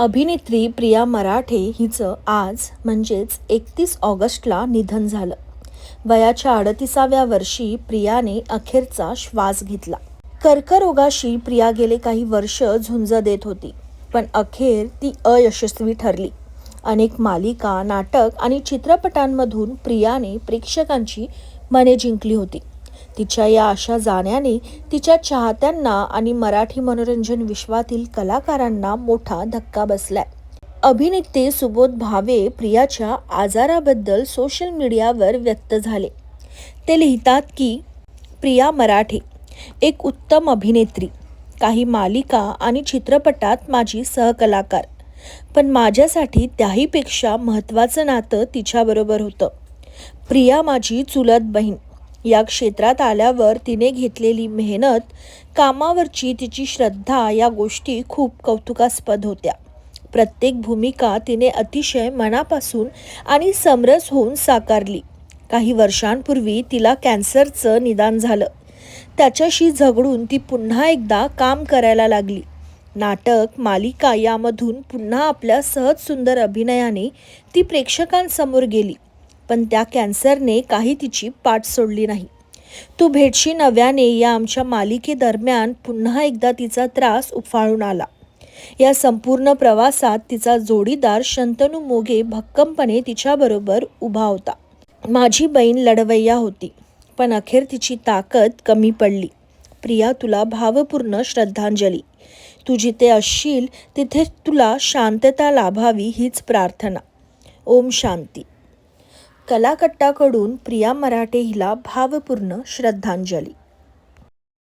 अभिनेत्री प्रिया मराठे हिचं आज म्हणजेच एकतीस ऑगस्टला निधन झालं. वयाच्या अडतिसाव्या वर्षी प्रियाने अखेरचा श्वास घेतला. कर्करोगाशी प्रिया गेले काही वर्ष झुंज देत होती पण अखेर ती अयशस्वी ठरली. अनेक मालिका नाटक आणि चित्रपटांमधून प्रियाने प्रेक्षकांची मने जिंकली होती. तिच्या या अशा जाण्याने तिच्या चाहत्यांना आणि मराठी मनोरंजन विश्वातील कलाकारांना मोठा धक्का बसलाय. अभिनेते सुबोध भावे प्रियाच्या आजाराबद्दल सोशल मीडियावर व्यक्त झाले. ते लिहितात की प्रिया मराठे एक उत्तम अभिनेत्री काही मालिका आणि चित्रपटात माझी सहकलाकार पण माझ्यासाठी त्याहीपेक्षा महत्त्वाचं नातं तिच्याबरोबर होतं. प्रिया माझी चुलत बहीण या क्षेत्रात आल्यावर तिने घेतलेली मेहनत कामावरची तिची श्रद्धा या गोष्टी खूप कौतुकास्पद होत्या. प्रत्येक भूमिका तिने अतिशय मनापासून आणि समरस होऊन साकारली. काही वर्षांपूर्वी तिला कॅन्सरचं निदान झालं. त्याच्याशी झगडून ती पुन्हा एकदा काम करायला लागली. नाटक मालिका यामधून पुन्हा आपल्या सहज सुंदर अभिनयाने ती प्रेक्षकांसमोर गेली. पण त्या कॅन्सरने काही तिची पाठ सोडली नाही. तू भेटशी नव्याने या आमच्या मालिकेदरम्यान पुन्हा एकदा तिचा त्रास उफाळून आला. या संपूर्ण प्रवासात तिचा जोडीदार शंतनू मोघे भक्कमपणे तिच्याबरोबर उभा होता. माझी बहीण लढवय्या होती पण अखेर तिची ताकद कमी पडली. प्रिया तुला भावपूर्ण श्रद्धांजली. तू जिथे असशील तिथे तुला शांतता लाभावी हीच प्रार्थना. ओम शांती. कलाकट्टाकडून प्रिया मराठे हिला भावपूर्ण श्रद्धांजली.